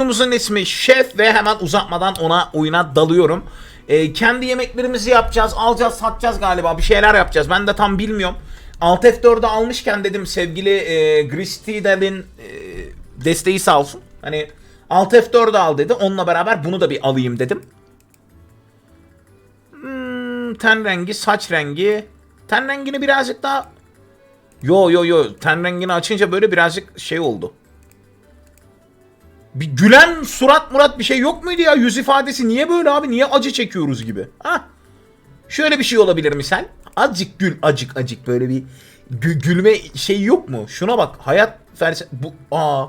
Oyunumuzun ismi Şef ve hemen uzatmadan ona oyuna dalıyorum. Ee, kendi yemeklerimizi yapacağız, alacağız, satacağız galiba. Bir şeyler yapacağız. Ben de tam bilmiyorum. Alt F4'ü almışken dedim sevgili e, Gristidel'in e, desteği sağ olsun. Hani Alt F4'ü al dedi. Onunla beraber bunu da bir alayım dedim. Hmm, ten rengi, saç rengi. Ten rengini birazcık daha... Yo yo yo. Ten rengini açınca böyle birazcık şey oldu. Bir gülen surat murat bir şey yok muydu ya? Yüz ifadesi niye böyle abi? Niye acı çekiyoruz gibi? Ha? Şöyle bir şey olabilir misal. Azıcık gül, acık acık böyle bir gü- gülme şey yok mu? Şuna bak. Hayat felsefe bu aa.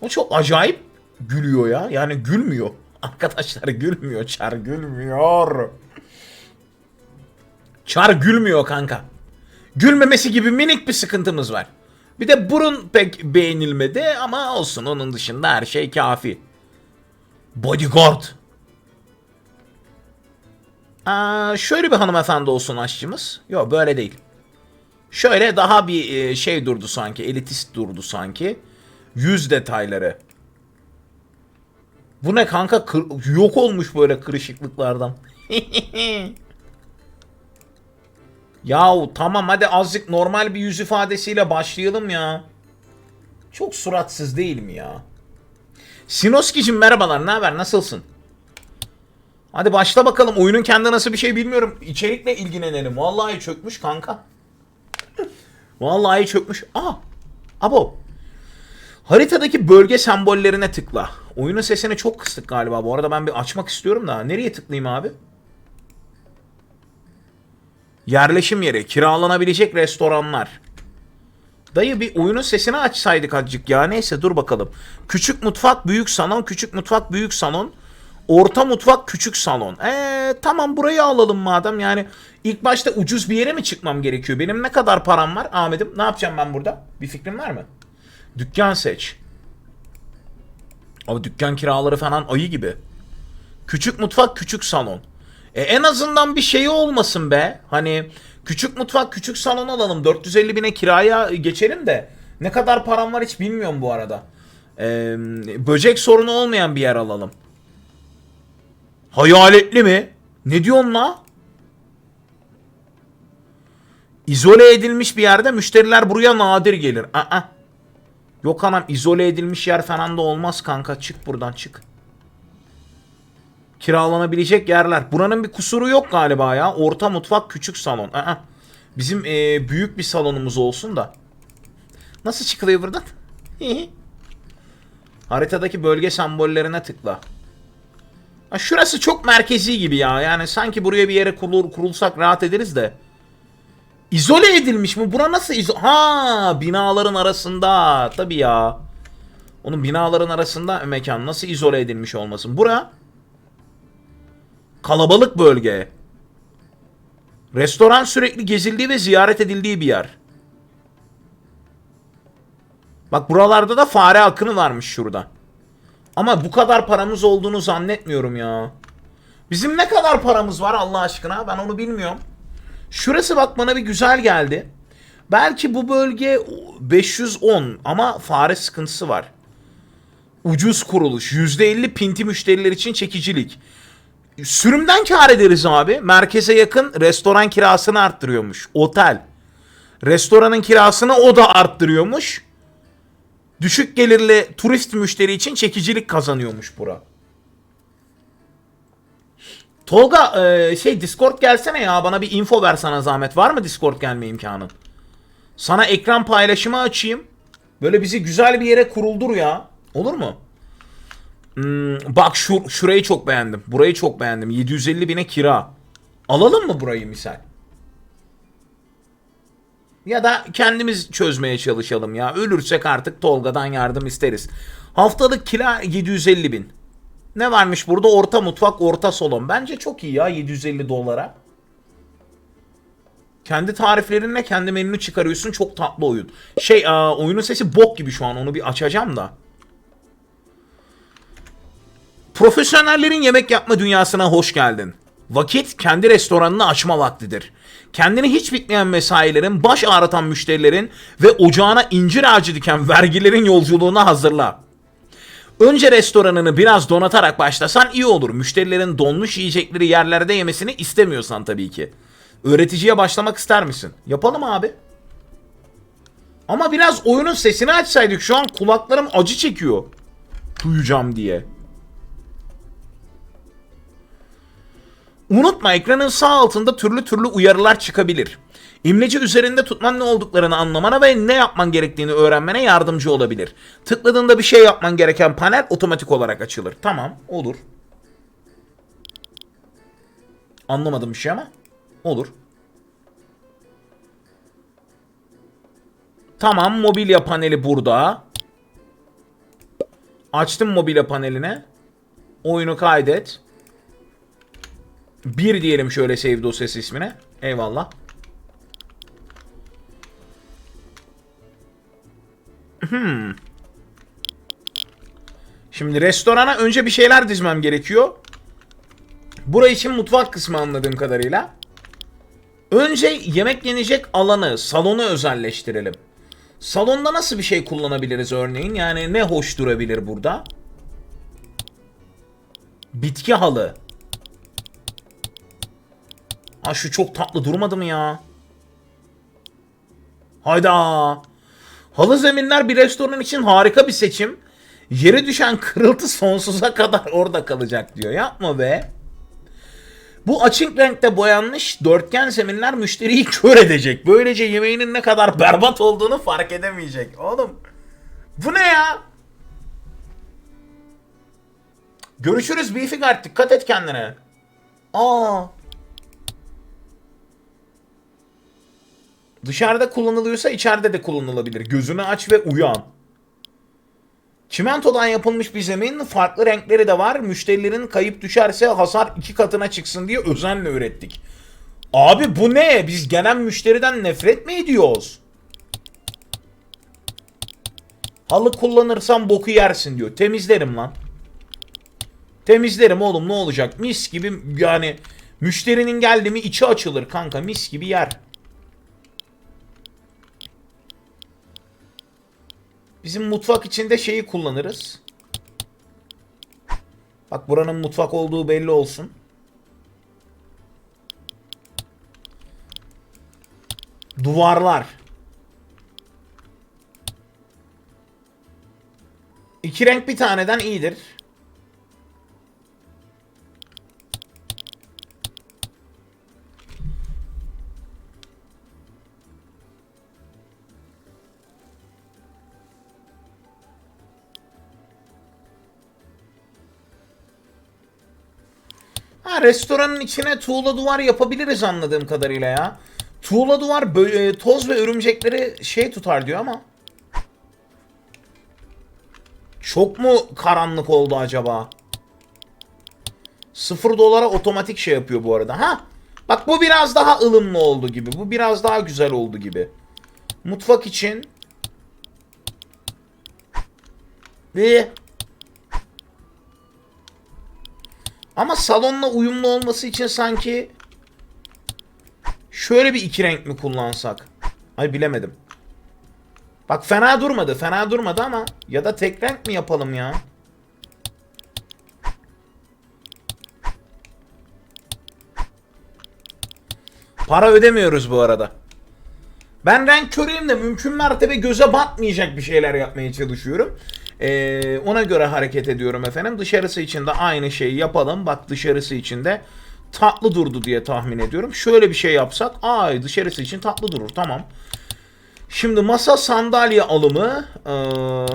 O çok acayip gülüyor ya. Yani gülmüyor. Arkadaşlar gülmüyor. Çar gülmüyor. Çar gülmüyor kanka. Gülmemesi gibi minik bir sıkıntımız var. Bir de burun pek beğenilmedi ama olsun onun dışında her şey kafi. Bodyguard. Aa, şöyle bir hanımefendi olsun aşçımız. Yok böyle değil. Şöyle daha bir e, şey durdu sanki. Elitist durdu sanki. Yüz detayları. Bu ne kanka? Kır- yok olmuş böyle kırışıklıklardan. Yahu tamam hadi azıcık normal bir yüz ifadesiyle başlayalım ya. Çok suratsız değil mi ya? Sinoski'cim merhabalar ne haber nasılsın? Hadi başla bakalım oyunun kendi nasıl bir şey bilmiyorum. İçerikle ilgilenelim. Vallahi çökmüş kanka. Vallahi çökmüş. Aa. Abo. Haritadaki bölge sembollerine tıkla. Oyunun sesini çok kıstık galiba. Bu arada ben bir açmak istiyorum da. Nereye tıklayayım abi? Yerleşim yeri, kiralanabilecek restoranlar. Dayı bir oyunun sesini açsaydık azıcık ya. Neyse dur bakalım. Küçük mutfak, büyük salon, küçük mutfak, büyük salon. Orta mutfak, küçük salon. Eee tamam burayı alalım madem. Yani ilk başta ucuz bir yere mi çıkmam gerekiyor? Benim ne kadar param var Ahmet'im? Ne yapacağım ben burada? Bir fikrin var mı? Dükkan seç. Abi dükkan kiraları falan ayı gibi. Küçük mutfak, küçük salon. E en azından bir şey olmasın be. Hani küçük mutfak, küçük salon alalım. 450 bine kiraya geçelim de. Ne kadar param var hiç bilmiyorum bu arada. E, böcek sorunu olmayan bir yer alalım. Hayaletli mi? Ne diyorsun la? İzole edilmiş bir yerde müşteriler buraya nadir gelir. Aa. Yok anam izole edilmiş yer falan da olmaz kanka. Çık buradan çık kiralanabilecek yerler. Buranın bir kusuru yok galiba ya. Orta mutfak, küçük salon. Aa, bizim e, büyük bir salonumuz olsun da. Nasıl çıkılıyor buradan? Haritadaki bölge sembollerine tıkla. Ha, şurası çok merkezi gibi ya. Yani sanki buraya bir yere kurul, kurulsak rahat ederiz de. İzole edilmiş mi? Bura nasıl izo... Ha, binaların arasında. Tabii ya. Onun binaların arasında mekan nasıl izole edilmiş olmasın? Bura Kalabalık bölge. Restoran sürekli gezildiği ve ziyaret edildiği bir yer. Bak buralarda da fare akını varmış şurada. Ama bu kadar paramız olduğunu zannetmiyorum ya. Bizim ne kadar paramız var Allah aşkına ben onu bilmiyorum. Şurası bak bana bir güzel geldi. Belki bu bölge 510 ama fare sıkıntısı var. Ucuz kuruluş. %50 pinti müşteriler için çekicilik. Sürümden kar ederiz abi. Merkeze yakın restoran kirasını arttırıyormuş. Otel. Restoranın kirasını o da arttırıyormuş. Düşük gelirli turist müşteri için çekicilik kazanıyormuş bura. Tolga e, şey Discord gelsene ya bana bir info ver sana zahmet. Var mı Discord gelme imkanın? Sana ekran paylaşımı açayım. Böyle bizi güzel bir yere kuruldur ya. Olur mu? Hmm, bak şu şurayı çok beğendim. Burayı çok beğendim. 750 bine kira. Alalım mı burayı misal? Ya da kendimiz çözmeye çalışalım ya. Ölürsek artık Tolga'dan yardım isteriz. Haftalık kira 750 bin. Ne varmış burada? Orta mutfak, orta salon. Bence çok iyi ya 750 dolara. Kendi tariflerinle kendi menünü çıkarıyorsun. Çok tatlı oyun. Şey oyunun sesi bok gibi şu an. Onu bir açacağım da. Profesyonellerin yemek yapma dünyasına hoş geldin. Vakit kendi restoranını açma vaktidir. Kendini hiç bitmeyen mesailerin, baş ağrıtan müşterilerin ve ocağına incir ağacı diken vergilerin yolculuğuna hazırla. Önce restoranını biraz donatarak başlasan iyi olur. Müşterilerin donmuş yiyecekleri yerlerde yemesini istemiyorsan tabii ki. Öğreticiye başlamak ister misin? Yapalım abi. Ama biraz oyunun sesini açsaydık şu an kulaklarım acı çekiyor. Duyacağım diye. Unutma ekranın sağ altında türlü türlü uyarılar çıkabilir. İmleci üzerinde tutman ne olduklarını anlamana ve ne yapman gerektiğini öğrenmene yardımcı olabilir. Tıkladığında bir şey yapman gereken panel otomatik olarak açılır. Tamam, olur. Anlamadım bir şey ama olur. Tamam, mobilya paneli burada. Açtım mobilya paneline. Oyunu kaydet. Bir diyelim şöyle save dosyası ismine. Eyvallah. Hmm. Şimdi restorana önce bir şeyler dizmem gerekiyor. Burası için mutfak kısmı anladığım kadarıyla. Önce yemek yenecek alanı, salonu özelleştirelim. Salonda nasıl bir şey kullanabiliriz örneğin? Yani ne hoş durabilir burada? Bitki halı. Ha şu çok tatlı durmadı mı ya? Hayda. Halı zeminler bir restoran için harika bir seçim. Yere düşen kırıltı sonsuza kadar orada kalacak diyor. Yapma be. Bu açık renkte boyanmış dörtgen zeminler müşteriyi kör edecek. Böylece yemeğinin ne kadar berbat olduğunu fark edemeyecek. Oğlum bu ne ya? Görüşürüz Beefy Dikkat et kendine. Aa. Dışarıda kullanılıyorsa içeride de kullanılabilir. Gözünü aç ve uyan. Çimentodan yapılmış bir zemin farklı renkleri de var. Müşterilerin kayıp düşerse hasar iki katına çıksın diye özenle ürettik. Abi bu ne? Biz gelen müşteriden nefret mi ediyoruz? Halı kullanırsan boku yersin diyor. Temizlerim lan. Temizlerim oğlum ne olacak? Mis gibi yani müşterinin geldi mi içi açılır kanka mis gibi yer. Bizim mutfak içinde şeyi kullanırız. Bak buranın mutfak olduğu belli olsun. Duvarlar. İki renk bir taneden iyidir. Restoranın içine tuğla duvar yapabiliriz anladığım kadarıyla ya. Tuğla duvar e, toz ve örümcekleri şey tutar diyor ama. Çok mu karanlık oldu acaba? 0 dolara otomatik şey yapıyor bu arada. Ha? Bak bu biraz daha ılımlı oldu gibi. Bu biraz daha güzel oldu gibi. Mutfak için. Ve Ama salonla uyumlu olması için sanki şöyle bir iki renk mi kullansak? Ay bilemedim. Bak fena durmadı. Fena durmadı ama ya da tek renk mi yapalım ya? Para ödemiyoruz bu arada. Ben renk körüyüm de mümkün mertebe göze batmayacak bir şeyler yapmaya çalışıyorum. Ee, ona göre hareket ediyorum efendim. Dışarısı için de aynı şeyi yapalım. Bak dışarısı için de tatlı durdu diye tahmin ediyorum. Şöyle bir şey yapsak. Ay dışarısı için tatlı durur. Tamam. Şimdi masa sandalye alımı. Ee,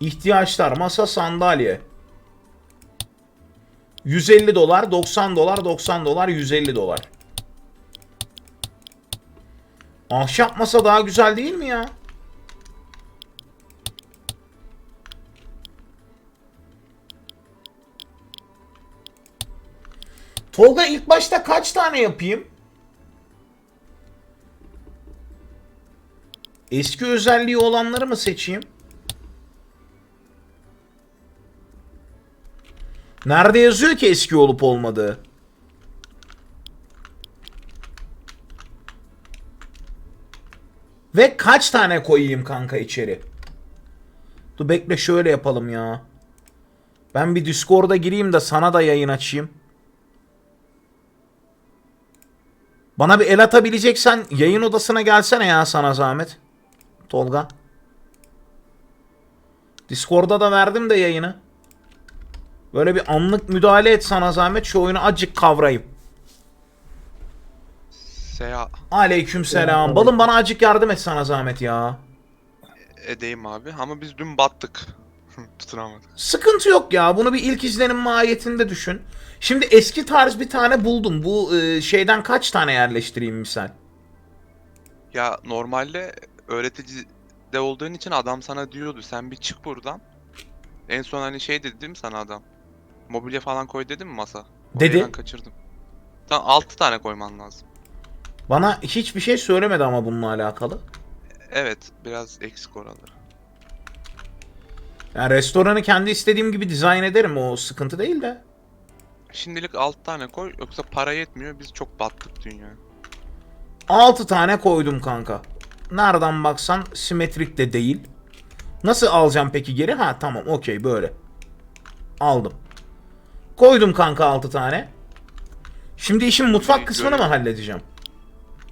ihtiyaçlar. Masa sandalye. 150 dolar, 90 dolar, 90 dolar, 150 dolar. Ahşap masa daha güzel değil mi ya? Tolga ilk başta kaç tane yapayım? Eski özelliği olanları mı seçeyim? Nerede yazıyor ki eski olup olmadığı? Ve kaç tane koyayım kanka içeri? Dur bekle şöyle yapalım ya. Ben bir Discord'a gireyim de sana da yayın açayım. Bana bir el atabileceksen yayın odasına gelsene ya sana zahmet. Tolga. Discord'a da verdim de yayını. Böyle bir anlık müdahale et sana zahmet şu oyunu acık kavrayayım. Seya Aleykümselam. Balım bana acık yardım et sana zahmet ya. edeyim abi ama biz dün battık. Tutunamadık. Sıkıntı yok ya. Bunu bir ilk izlenim mahiyetinde düşün. Şimdi eski tarz bir tane buldum. Bu e, şeyden kaç tane yerleştireyim misal? Ya normalde öğretici de olduğun için adam sana diyordu sen bir çık buradan. En son hani şey dedi değil mi sana adam? Mobilya falan koy dedi mi masa? Orayı Dedi. Ben kaçırdım. Tamam 6 tane koyman lazım. Bana hiçbir şey söylemedi ama bununla alakalı. Evet biraz eksik oraları. Yani restoranı kendi istediğim gibi dizayn ederim. O sıkıntı değil de. Şimdilik 6 tane koy yoksa para yetmiyor biz çok battık dünya. 6 tane koydum kanka. Nereden baksan simetrik de değil. Nasıl alacağım peki geri? Ha tamam okey böyle. Aldım. Koydum kanka 6 tane. Şimdi işin mutfak kısmını mı halledeceğim?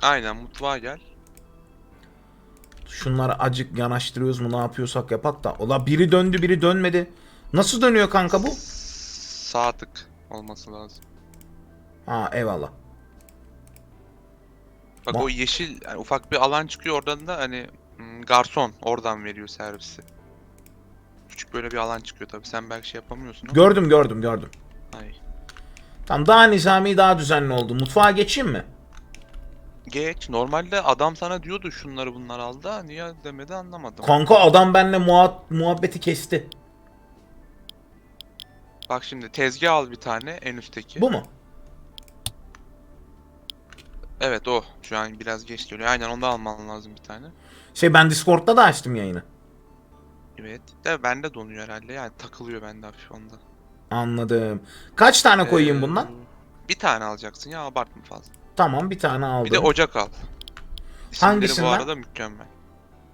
Aynen mutfağa gel. Şunları acık yanaştırıyoruz mu ne yapıyorsak yapak da. Ola biri döndü biri dönmedi. Nasıl dönüyor kanka bu? Sağ tık olması lazım. Ha eyvallah. Bak Ma- o yeşil yani ufak bir alan çıkıyor oradan da hani hmm, garson oradan veriyor servisi. Küçük böyle bir alan çıkıyor tabii sen belki şey yapamıyorsun ama. Gördüm gördüm gördüm. Ay. Tamam daha nizami daha düzenli oldu. Mutfağa geçeyim mi? Geç. Normalde adam sana diyordu şunları bunlar al da niye demedi anlamadım. Kanka adam benimle muha- muhabbeti kesti. Bak şimdi tezgah al bir tane en üstteki. Bu mu? Evet o. Şu an biraz geç geliyor. Aynen ondan alman lazım bir tane. Şey ben Discord'da da açtım yayını. Evet. De bende donuyor herhalde. Yani takılıyor bende hafif onda. Anladım. Kaç tane koyayım Ee, bundan? Bir tane alacaksın ya abartma fazla. Tamam bir tane aldım. Bir de ocak al. İsimleri Hangisinden? bu arada mükemmel.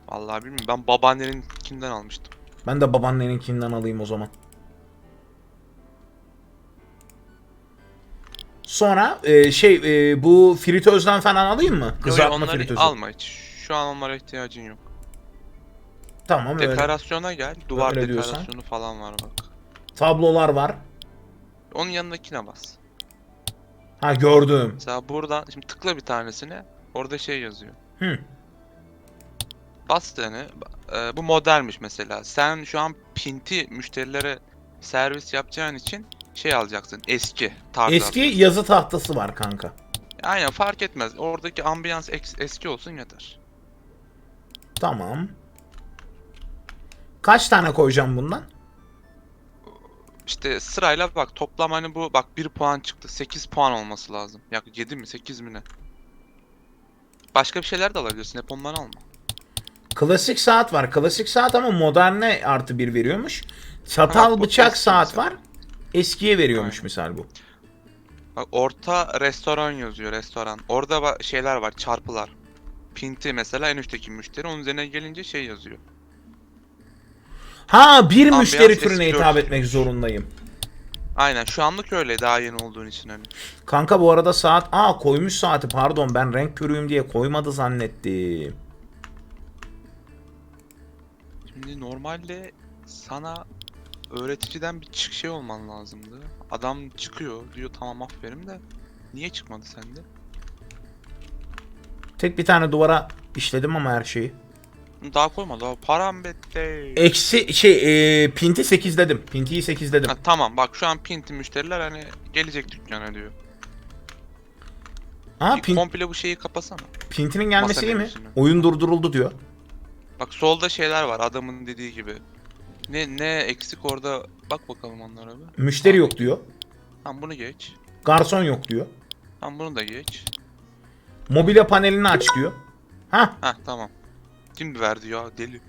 Vallahi bilmiyorum. Ben babaanneninkinden almıştım. Ben de babaanneninkinden alayım o zaman. Sonra e, şey e, bu fritözden falan alayım mı? Kızartma onları fritözü. alma hiç. Şu an onlara ihtiyacın yok. Tamam öyle. Dekorasyona gel. Duvar Öyle diyorsan. dekorasyonu falan var bak. Tablolar var. Onun yanındakine bas. Ha gördüm. Mesela buradan şimdi tıkla bir tanesine. Orada şey yazıyor. Hı. Bas tane. e, bu modelmiş mesela. Sen şu an pinti müşterilere servis yapacağın için şey alacaksın. Eski tarzı. Eski yazı tahtası var kanka. Aynen fark etmez. Oradaki ambiyans eski olsun yeter. Tamam. Kaç tane koyacağım bundan? İşte sırayla bak toplam hani bu bak 1 puan çıktı. 8 puan olması lazım. Ya 7 mi 8 mi ne? Başka bir şeyler de alabilirsin. Hep ondan alma. Klasik saat var. Klasik saat ama moderne artı bir veriyormuş. Çatal Ha, bıçak saat mesela. var. Eskiye veriyormuş Aynen. misal bu. Bak orta restoran yazıyor restoran. Orada ba- şeyler var çarpılar. Pinti mesela en üstteki müşteri. Onun üzerine gelince şey yazıyor. Ha bir Ambiyans müşteri türüne eski hitap dört. etmek zorundayım. Aynen şu anlık öyle daha yeni olduğun için hani. Kanka bu arada saat aa koymuş saati pardon ben renk körüyüm diye koymadı zannettim. Şimdi normalde sana öğreticiden bir çık şey olman lazımdı. Adam çıkıyor diyor tamam aferin de niye çıkmadı sende? Tek bir tane duvara işledim ama her şeyi. Daha koyma daha param bitti. Eksi şey e, pinti 8 dedim. Pintiyi 8 dedim. Ha, tamam bak şu an pinti müşteriler hani gelecek dükkana diyor. Bir pin, Komple bu şeyi kapasana. pintinin gelmesi iyi mi? Oyun durduruldu diyor. Bak solda şeyler var adamın dediği gibi. Ne ne eksik orada bak bakalım onlara bir. Müşteri yok diyor. Tamam bunu geç. Garson yok diyor. Tamam bunu da geç. Mobilya panelini aç diyor. Ha, Heh tamam. Kim verdi ya deli.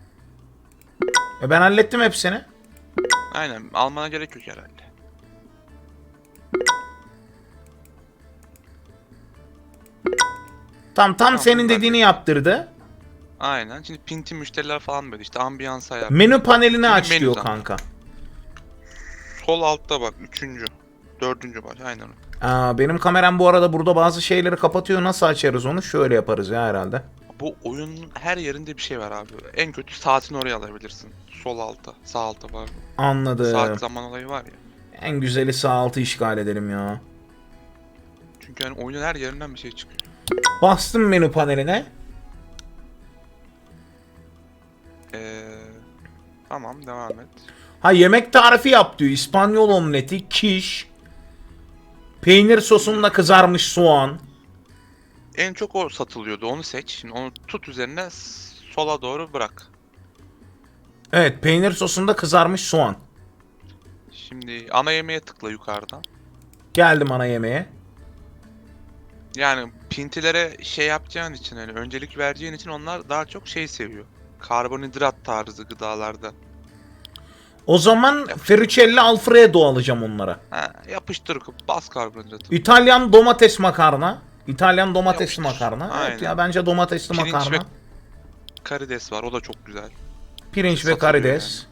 e ben hallettim hepsini. Aynen almana gerek yok herhalde. Tam tam Tamam, senin dediğini yaptırdı. Aynen. Şimdi pinti müşteriler falan böyle işte ambiyans ayar. Menü panelini aç menü diyor kanka. Sol altta bak. Üçüncü. Dördüncü baş. Aynen. Aa, benim kameram bu arada burada bazı şeyleri kapatıyor. Nasıl açarız onu? Şöyle yaparız ya herhalde. Bu oyunun her yerinde bir şey var abi. En kötü saatini oraya alabilirsin. Sol alta. Sağ alta pardon. Anladım. Saat zaman olayı var ya. En güzeli sağ altı işgal edelim ya. Çünkü hani oyunun her yerinden bir şey çıkıyor. Bastım menü paneline. Ee, tamam devam et. Ha yemek tarifi yap diyor. İspanyol omleti, kiş, peynir sosunda kızarmış soğan. En çok o satılıyordu. Onu seç. Şimdi onu tut üzerine sola doğru bırak. Evet peynir sosunda kızarmış soğan. Şimdi ana yemeğe tıkla yukarıdan. Geldim ana yemeğe. Yani pintilere şey yapacağın için hani öncelik vereceğin için onlar daha çok şey seviyor. Karbonhidrat tarzı gıdalarda. O zaman Ferruccelli Alfredo alacağım onlara. Ha, yapıştır bas karbonhidratı. İtalyan domates makarna. İtalyan domatesli Yapıştır. makarna. Evet Aynen. ya bence domatesli Pirinç makarna. ve Karides var o da çok güzel. Pirinç ve satılıyor karides.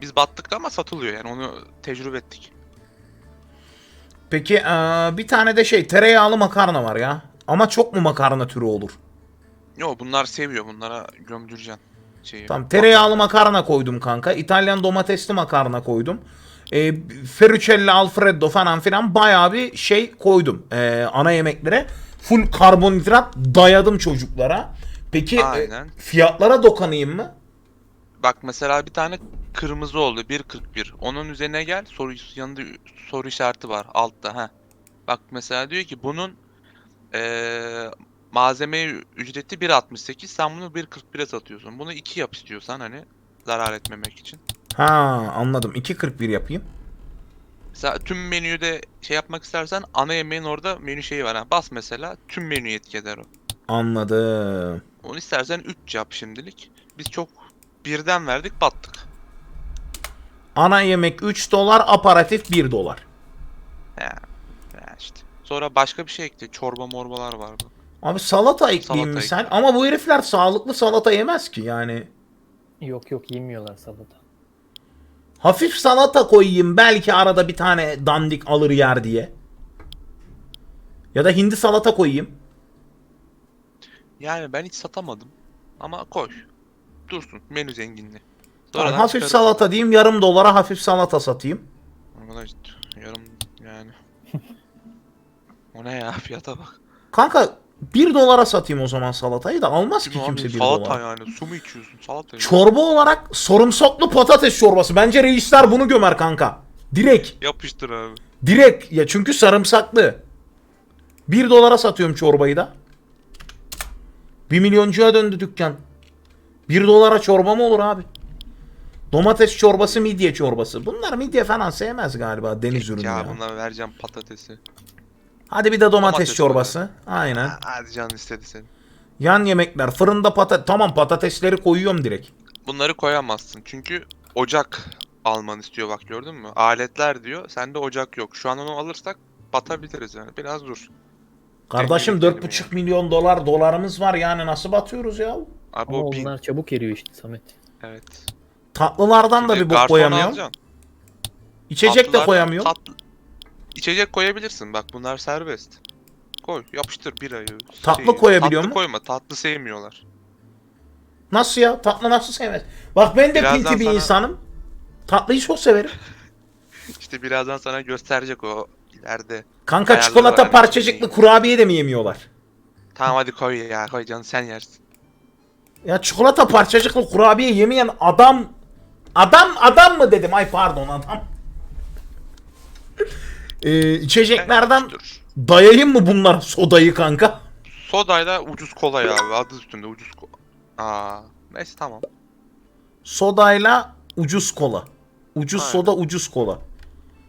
Biz battık ama satılıyor yani onu tecrübe ettik. Peki eee, bir tane de şey tereyağlı makarna var ya. Ama çok mu makarna türü olur? Yo bunlar seviyor bunlara gömdüreceksin şeyi. Tamam tereyağlı makarna koydum kanka. İtalyan domatesli makarna koydum. E, Ferruccelli Alfredo falan filan bayağı bir şey koydum e, ana yemeklere. Full karbonhidrat dayadım çocuklara. Peki e, fiyatlara dokanayım mı? Bak mesela bir tane kırmızı oldu 1.41. Onun üzerine gel soru yanında soru işareti var altta ha. Bak mesela diyor ki bunun eee malzeme ücreti 1.68 sen bunu 1.41'e satıyorsun. Bunu 2 yap istiyorsan hani zarar etmemek için. Ha anladım. 2.41 yapayım. Mesela tüm menüyü de şey yapmak istersen ana yemeğin orada menü şeyi var. Ha. Bas mesela tüm menüyü etki eder o. Anladım. Onu istersen 3 yap şimdilik. Biz çok birden verdik battık. Ana yemek 3 dolar, aparatif 1 dolar. He. Ya işte. Sonra başka bir şey ekle. Çorba morbalar vardı. Abi salata ekleyeyim mi sen? ekle. Ama bu herifler sağlıklı salata yemez ki yani. Yok yok yemiyorlar salata. Hafif salata koyayım belki arada bir tane dandik alır yer diye. Ya da hindi salata koyayım. Yani ben hiç satamadım. Ama koy. Dursun. Menü zenginliği. Tamam, hafif çıkarıp- salata diyeyim yarım dolara hafif salata satayım. Arkadaş yarım yani. o ne ya fiyata bak. Kanka 1 dolara satayım o zaman salatayı da almaz ki kimse abi 1 salata dolara. yani. Su mu içiyorsun? Salata ya. Çorba olarak sarımsaklı patates çorbası. Bence reisler bunu gömer kanka. Direkt. Yapıştır abi. Direkt. Ya çünkü sarımsaklı. 1 dolara satıyorum çorbayı da. 1 milyoncuya döndü dükkan. 1 dolara çorba mı olur abi? Domates çorbası, midye çorbası. Bunlar midye falan sevmez galiba deniz ürünü ya, ya. bunlara vereceğim patatesi. Hadi bir de domates, Domates çorbası. Aynen. Ha, Hadi canın istedi senin. Yan yemekler. Fırında patates. Tamam patatesleri koyuyorum direkt. Bunları koyamazsın çünkü ocak alman istiyor bak gördün mü? Aletler diyor. Sende ocak yok. Şu an onu alırsak batabiliriz yani. Biraz dur. Kardeşim Dengelik 4,5 milyon dolar dolarımız var yani nasıl batıyoruz ya? Abi Ama o bin. onlar çabuk eriyor işte Samet. Evet. Tatlılardan da Şimdi bir bok alacaksın. İçecek de Tatlılardan koyamıyorum. İçecek koyabilirsin. Bak bunlar serbest. Koy. Yapıştır birayı. Tatlı koyabiliyor tatlı mu? koyma. Tatlı sevmiyorlar. Nasıl ya? Tatlı nasıl sevmez? Bak ben de Birazdan pinti bir sana- insanım. Tatlıyı çok severim. İşte birazdan sana gösterecek o ileride. Kanka Ayarları çikolata var, parçacıklı hani kurabiye de mi yemiyorlar? Tamam hadi koy ya. Koy canım sen yersin. Ya çikolata parçacıklı kurabiye yemeyen adam adam adam mı dedim? Ay pardon adam. Ee, içeceklerden dayayım mı bunlar sodayı kanka? Sodayla ucuz kola ya abi. Adı üstünde ucuz kola. Aa. Neyse tamam. Sodayla ucuz kola. Ucuz Aynen. soda ucuz kola.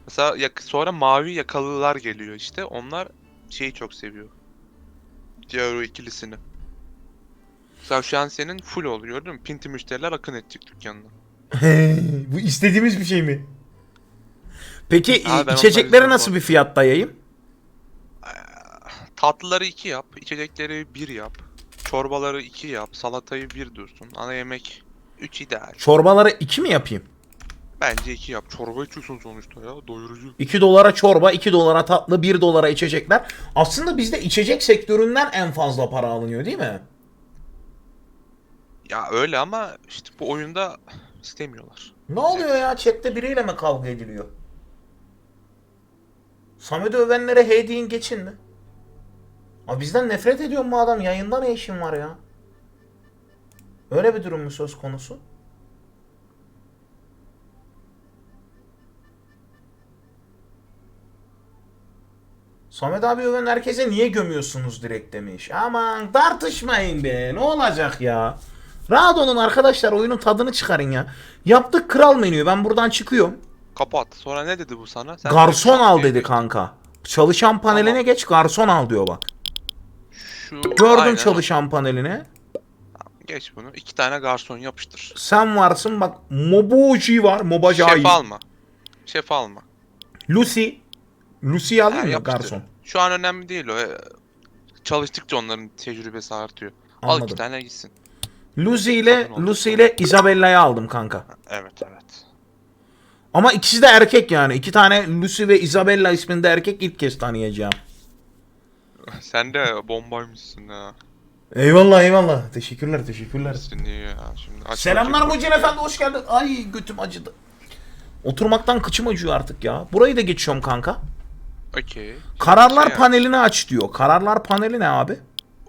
Mesela yak- sonra mavi yakalılar geliyor işte. Onlar şeyi çok seviyor. Diğer o ikilisini. Mesela şu an senin full oluyor gördün mü? Pinti müşteriler akın edecek dükkanına. Bu istediğimiz bir şey mi? Peki Abi ben onları içecekleri izliyorum nasıl bir fiyatta yayayım? Tatlıları 2 yap, içecekleri 1 yap. çorbaları 2 yap, salatayı 1 dursun. Ana yemek 3 ideal. Çorbaları 2 mi yapayım? Bence 2 yap. Çorba içiyorsun sonuçta ya. Doyurucu. 2 dolara çorba, 2 dolara tatlı, 1 dolara içecekler. Aslında bizde içecek sektöründen en fazla para alınıyor değil mi? Ya öyle ama işte bu oyunda istemiyorlar. Ne oluyor ya? Chat'te biriyle mi kavga ediliyor? Samet'i övenlere hey geçin mi? Abi bizden nefret ediyor mu adam? Yayında ne işin var ya? Öyle bir durum mu söz konusu? Samet abi öven herkese niye gömüyorsunuz direkt demiş. Aman tartışmayın be. Ne olacak ya? Rahat olun arkadaşlar. Oyunun tadını çıkarın ya. Yaptık kral menüyü. Ben buradan çıkıyorum. Kapat. Sonra ne dedi bu sana? Sen Garson al dedi kanka. Çalışan paneline Tamam. geç garson al diyor bak. Şu Gördün aynen. çalışan panelini. Geç bunu. İki tane garson yapıştır. Sen varsın bak Moboji var. Mobajai. Şef alma. Şef alma. Lucy. Lucy'yi Ha, alayım mı yapıştır. garson? Şu an önemli değil o. Ee, Çalıştıkça onların tecrübesi artıyor. Al Anladım. iki tane gitsin. Lucy ile. Lucy ile Isabella'yı aldım kanka. Evet evet. Ama ikisi de erkek yani. İki tane Lucy ve Isabella isminde erkek ilk kez tanıyacağım. Sen de bombaymışsın ha. Eyvallah eyvallah. Teşekkürler teşekkürler. Ya şimdi. Selamlar. Mucin Efendi hoş geldin. Ay götüm acıdı. Oturmaktan kıçım acıyor artık ya. Burayı da geçiyorum kanka. Okey. Kararlar Şey- panelini aç diyor. Kararlar paneli ne abi?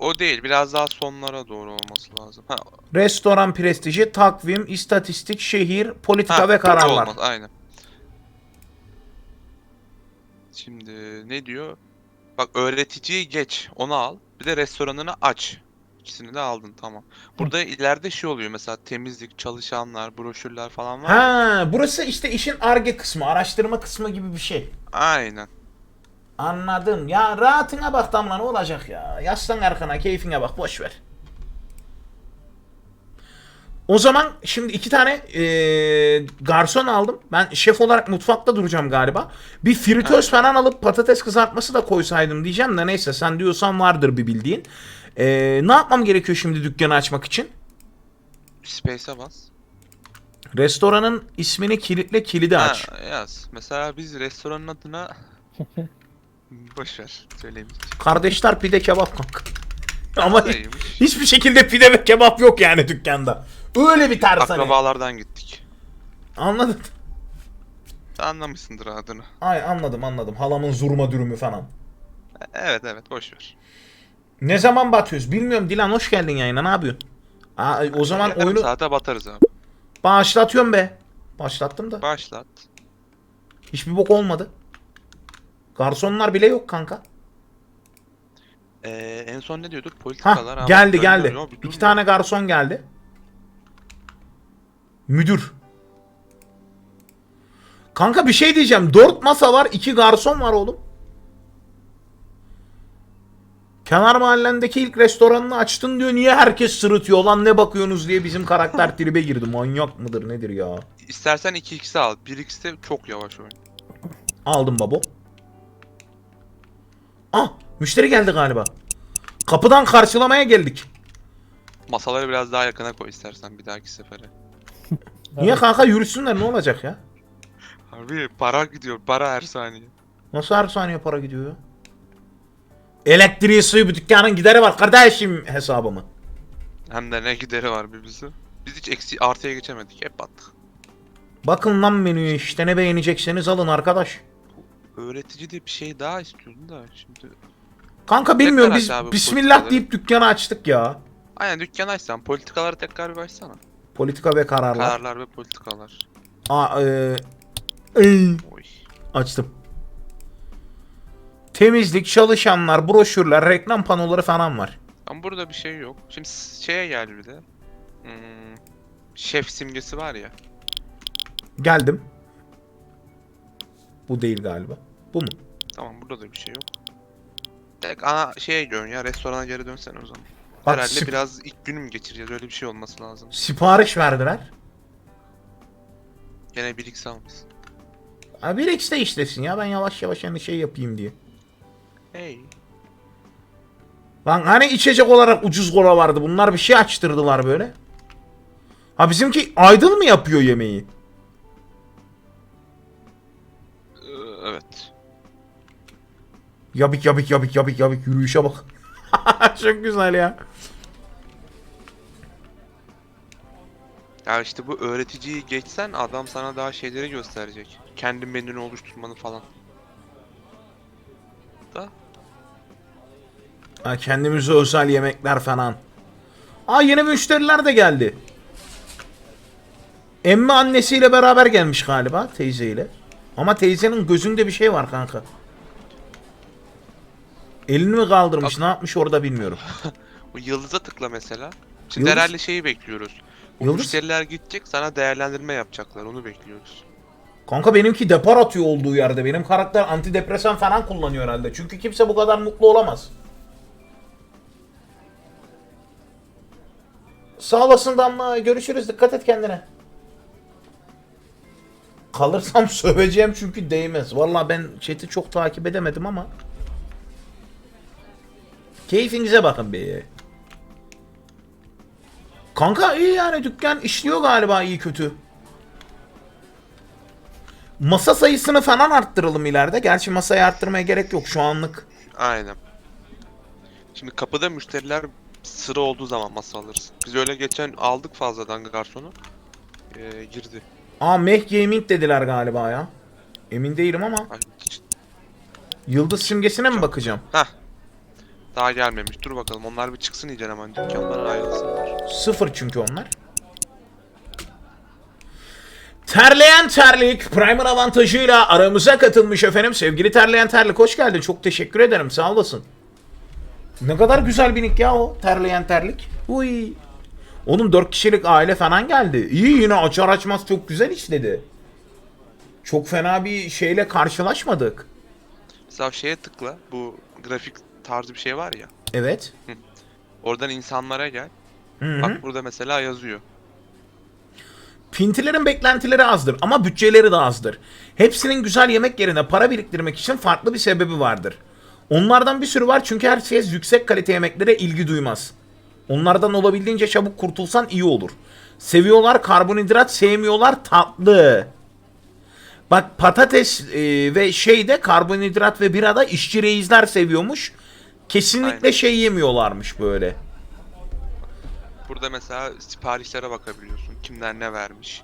O değil. Biraz daha sonlara doğru olması lazım. Ha, Restoran prestiji, takvim, istatistik, şehir, politika ha, ve kararlar. Olmaz, aynen. Şimdi ne diyor? Bak öğreticiyi geç. Onu al. Bir de restoranını aç. İkisini de aldın tamam. Burada ileride şey oluyor mesela temizlik, çalışanlar, broşürler falan var. Ha, burası işte işin arge kısmı, araştırma kısmı gibi bir şey. Aynen. Anladım. Ya rahatına bak Damla ne olacak ya? Yaslan arkana, keyfine bak, boş ver. O zaman şimdi iki tane eee, garson aldım. Ben şef olarak mutfakta duracağım galiba. Bir fritöz falan alıp patates kızartması da koysaydım diyeceğim de neyse sen diyorsan vardır bir bildiğin. Eee, ne yapmam gerekiyor şimdi dükkanı açmak için? Space'e bas. Restoranın ismini kilitle kilidi aç. Ha, yaz. Mesela biz restoranın adına boş ver söylemeyeceğim. Kardeşler pide kebap kanka. Ama Neymiş? hiçbir şekilde pide ve kebap yok yani dükkanda. Öyle bir ters hani. Akrabalardan gittik. Anladın? Anlamışsındır adını. Ay anladım anladım. Halamın zurma dürümü falan. Evet evet boş ver. Ne zaman batıyoruz? Bilmiyorum Dilan hoş geldin yayına. Ne yapıyorsun? Aa, o zaman Yarım oyunu saate batarız abi. başlatıyorum be. Başlattım da. Başlat. Hiçbir bok olmadı. Garsonlar bile yok kanka. Ee, en son ne diyorduk? Hah Politikalar. ama geldi dönüyor geldi. bir dur İki ya. tane garson geldi. Müdür. Kanka bir şey diyeceğim. Dört masa var, iki garson var oğlum. Kenar mahallendeki ilk restoranını açtın diyor. Niye herkes sırıtıyor lan ne bakıyorsunuz diye bizim karakter tribe girdi. Manyak mıdır nedir ya? İstersen 2x'i al. 1x'te çok yavaş oyun. Aldım babo. Ah müşteri geldi galiba. Kapıdan karşılamaya geldik. Masaları biraz daha yakına koy istersen bir dahaki sefere. Niye kanka yürüsünler ne olacak ya? Abi para gidiyor. Para her saniye. Nasıl her saniye para gidiyor ya? Elektriği suyu bu dükkanın gideri var kardeşim hesabımı. Hem de ne gideri var bir bizi. Biz hiç eksi artıya geçemedik. Hep battık. Bakın lan menüye işte ne beğenecekseniz alın arkadaş. Öğretici de bir şey daha istiyordun da şimdi. Kanka bilmiyorum biz abi bismillah politikaları. deyip dükkanı açtık ya. Aynen dükkan açsan politikaları tekrar bir açsana. Politika ve kararlar. Kararlar ve politikalar. Aa, e, ey, Oy. açtım. Temizlik, çalışanlar, broşürler, reklam panoları falan var. Ama burada bir şey yok. Şimdi s- şeye gel bir de. Hmm, şef simgesi var ya. Geldim. Bu değil galiba. Bu mu? Tamam burada da bir şey yok. Tek ana şeye dön ya restorana geri dönsene o zaman. Bak Herhalde sip- biraz ilk günü mü geçireceğiz öyle bir şey olması lazım. sipariş verdiler. Gene bir x almışsın. Ha, bir X de işlesin ya ben yavaş yavaş hani şey yapayım diye. Hey. Lan hani içecek olarak ucuz kola vardı. Bunlar bir şey açtırdılar böyle. Ha bizimki Aydın mı yapıyor yemeği? Yabik yabik yabik yabik yabik yürüyüşe bak. Çok güzel ya. Ya işte bu öğreticiyi geçsen adam sana daha şeyleri gösterecek. Kendi menünü oluşturmanı falan. Da Ha, kendimize özel yemekler falan. Aa yeni müşteriler de geldi. Emmi annesiyle beraber gelmiş galiba teyzeyle. Ama teyzenin gözünde bir şey var kanka. Elini mi kaldırmış ne yapmış orada bilmiyorum. yıldıza tıkla mesela. Şimdi Yıldız? herhalde şeyi bekliyoruz. Bu Yıldız? müşteriler gidecek sana değerlendirme yapacaklar onu bekliyoruz. Kanka benimki depar atıyor olduğu yerde. Benim karakter antidepresan falan kullanıyor herhalde. Çünkü kimse bu kadar mutlu olamaz. Sağ olasın Damla. Görüşürüz. Dikkat et kendine. Kalırsam söveceğim çünkü değmez. Vallahi ben chat'i çok takip edemedim ama. Keyfinize bakın be. Kanka iyi yani dükkan işliyor galiba iyi kötü. Masa sayısını falan arttıralım ileride. Gerçi masayı arttırmaya gerek yok şu anlık. Aynen. Şimdi kapıda müşteriler sıra olduğu zaman masa alırız. Biz öyle geçen aldık fazladan garsonu. Ee, girdi. Aa Meh Gaming dediler galiba ya. Emin değilim ama. Ay, Yıldız simgesine mi bakacağım? Heh. Daha gelmemiş. Dur bakalım. Onlar bir çıksın iyice hemen dükkanlara ayrılsınlar. Sıfır çünkü onlar. Terleyen Terlik Primer avantajıyla aramıza katılmış efendim. Sevgili Terleyen Terlik hoş geldin. Çok teşekkür ederim. Sağ olasın. Ne kadar güzel bir nick ya o. Terleyen Terlik. Uy. Oğlum 4 kişilik aile falan geldi. İyi yine açar açmaz çok güzel işledi. Çok fena bir şeyle karşılaşmadık. Mesela şeye tıkla. Bu grafik tarzı bir şey var ya. Evet. Oradan insanlara gel. Hı hı. Bak burada mesela yazıyor. Pintilerin beklentileri azdır ama bütçeleri de azdır. Hepsinin güzel yemek yerine para biriktirmek için farklı bir sebebi vardır. Onlardan bir sürü var çünkü herkes yüksek kalite yemeklere ilgi duymaz. Onlardan olabildiğince çabuk kurtulsan iyi olur. Seviyorlar karbonhidrat, sevmiyorlar tatlı. Bak patates e, ve şeyde karbonhidrat ve birada işçi reisler seviyormuş. Kesinlikle Aynen. şey yemiyorlarmış böyle. Burada mesela siparişlere bakabiliyorsun. Kimler ne vermiş.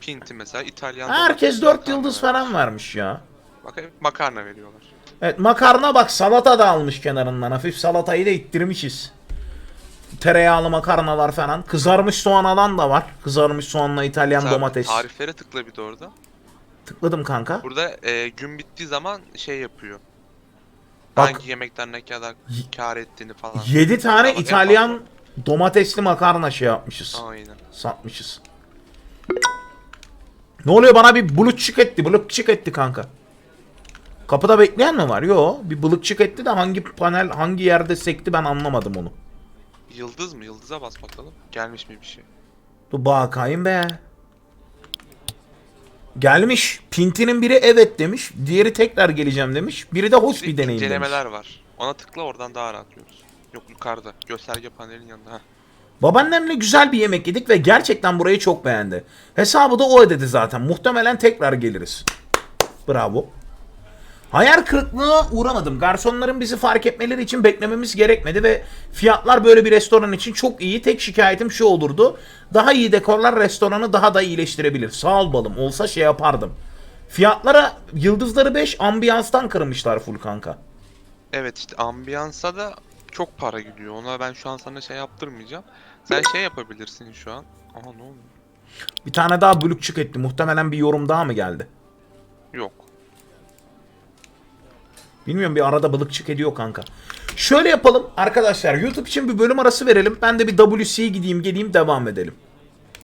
Pinti mesela İtalyan Herkes domates 4 makarna yıldız vermiş. falan vermiş ya. Bak hep makarna veriyorlar. Evet makarna bak salata da almış kenarından. Hafif salatayı da ittirmişiz. Tereyağlı makarnalar falan. Kızarmış soğan alan da var. Kızarmış soğanla İtalyan Mesela domates. Tariflere tıkla bir de orada. Tıkladım kanka. Burada e, gün bittiği zaman şey yapıyor. Bak. Hangi yemekten ne kadar kar ettiğini falan. 7 tane en İtalyan domatesli makarna şey yapmışız. Aynen. Satmışız. Ne oluyor bana bir bulutçuk etti. Bulutçuk etti kanka. Kapıda bekleyen mi var? Yo, bir bılıkçık etti de hangi panel hangi yerde sekti ben anlamadım onu. Yıldız mı? Yıldıza bas bakalım. Gelmiş mi bir şey? Dur bakayım be. Gelmiş. Pintinin biri evet demiş. Diğeri tekrar geleceğim demiş. Biri de hoş bir deneyim demiş. İncelemeler var. Ona tıkla oradan daha rahat görürsün. Yok yukarıda. Gösterge panelin yanında. Heh. Babaannemle güzel bir yemek yedik ve gerçekten burayı çok beğendi. Hesabı da o ödedi zaten. Muhtemelen tekrar geliriz. Bravo. Hayal kırıklığına uğramadım. Garsonların bizi fark etmeleri için beklememiz gerekmedi ve fiyatlar böyle bir restoran için çok iyi. Tek şikayetim şu olurdu. Daha iyi dekorlar restoranı daha da iyileştirebilir. Sağ ol balım. Olsa şey yapardım. Fiyatlara yıldızları 5 ambiyanstan kırmışlar full kanka. Evet işte ambiyansa da çok para gidiyor. Ona ben şu an sana şey yaptırmayacağım. Sen şey yapabilirsin şu an. Aha ne oldu? Bir tane daha bölükçük etti. Muhtemelen bir yorum daha mı geldi? Yok. Bilmiyorum bir arada balıkçık ediyor kanka. Şöyle yapalım arkadaşlar. YouTube için bir bölüm arası verelim. Ben de bir WC'ye gideyim geleyim devam edelim.